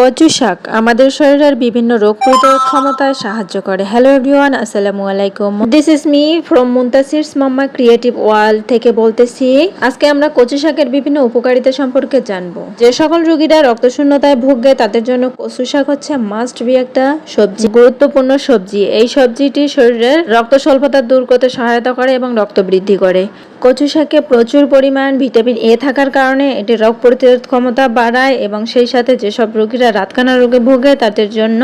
কচু শাক আমাদের শরীরের বিভিন্ন রোগ প্রতিরোধ ক্ষমতায় সাহায্য করে। হ্যালো এভরিওয়ান আসসালামু আলাইকুম। This is me from Muntasir's mamma creative world থেকে বলতেছি, আজকে আমরা কচু শাকের বিভিন্ন উপকারিতা সম্পর্কে জানব। যে সকল রোগীরা রক্তশূন্যতায় ভুগে তাদের জন্য কচু শাক হচ্ছে মাস্ট বি একটা সবজি, গুরুত্বপূর্ণ সবজি। এই সবজিটি শরীরের রক্ত স্বল্পতা দূর করতে সহায়তা করে এবং রক্ত বৃদ্ধি করে। কচু শাকে প্রচুর পরিমাণ ভিটামিন এ থাকার কারণে এটি রোগ প্রতিরোধ ক্ষমতা বাড়ায় এবং সেই সাথে যেসব রোগীরা রাতকানা রোগে ভোগে, তাদের জন্য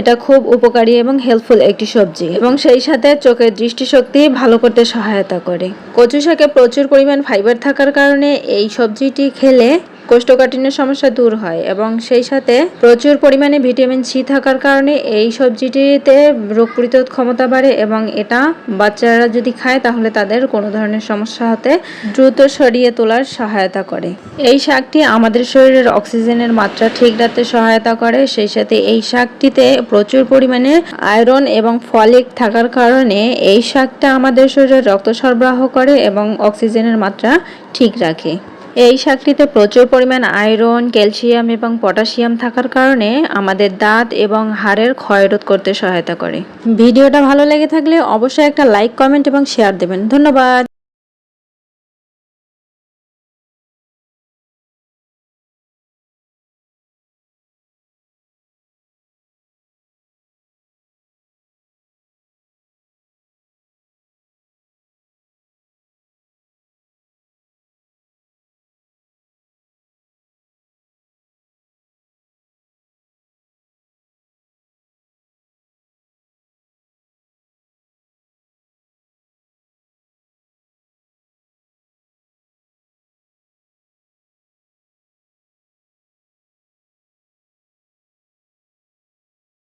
এটা খুব উপকারী এবং হেল্পফুল একটি সবজি এবং সেই সাথে চোখের দৃষ্টিশক্তি ভালো করতে সহায়তা করে। কচু শাকে প্রচুর পরিমাণ ফাইবার থাকার কারণে এই সবজিটি খেলে কোষ্ঠকাঠিন্যের সমস্যা দূর হয় এবং সেই সাথে প্রচুর পরিমাণে ভিটামিন সি থাকার কারণে এই সবজিটিতে রোগ প্রতিরোধ ক্ষমতা বাড়ে এবং এটা বাচ্চারা যদি খায় তাহলে তাদের কোনো ধরনের সমস্যা হতে দ্রুত সরিয়ে তোলার সহায়তা করে। এই শাকটি আমাদের শরীরের অক্সিজেনের মাত্রা ঠিক রাখতে সহায়তা করে। সেই সাথে এই শাকটিতে প্রচুর পরিমাণে আয়রন এবং ফলিক থাকার কারণে এই শাকটা আমাদের শরীরে রক্ত সরবরাহ করে এবং অক্সিজেনের মাত্রা ঠিক রাখে। এই শাকটিতে প্রচুর পরিমাণ আয়রন, ক্যালসিয়াম এবং পটাশিয়াম থাকার কারণে আমাদের দাঁত এবং হাড়ের ক্ষয়রোধ করতে সহায়তা করে। ভিডিওটা ভালো লেগে থাকলে অবশ্যই একটা লাইক, কমেন্ট এবং শেয়ার দেবেন। ধন্যবাদ।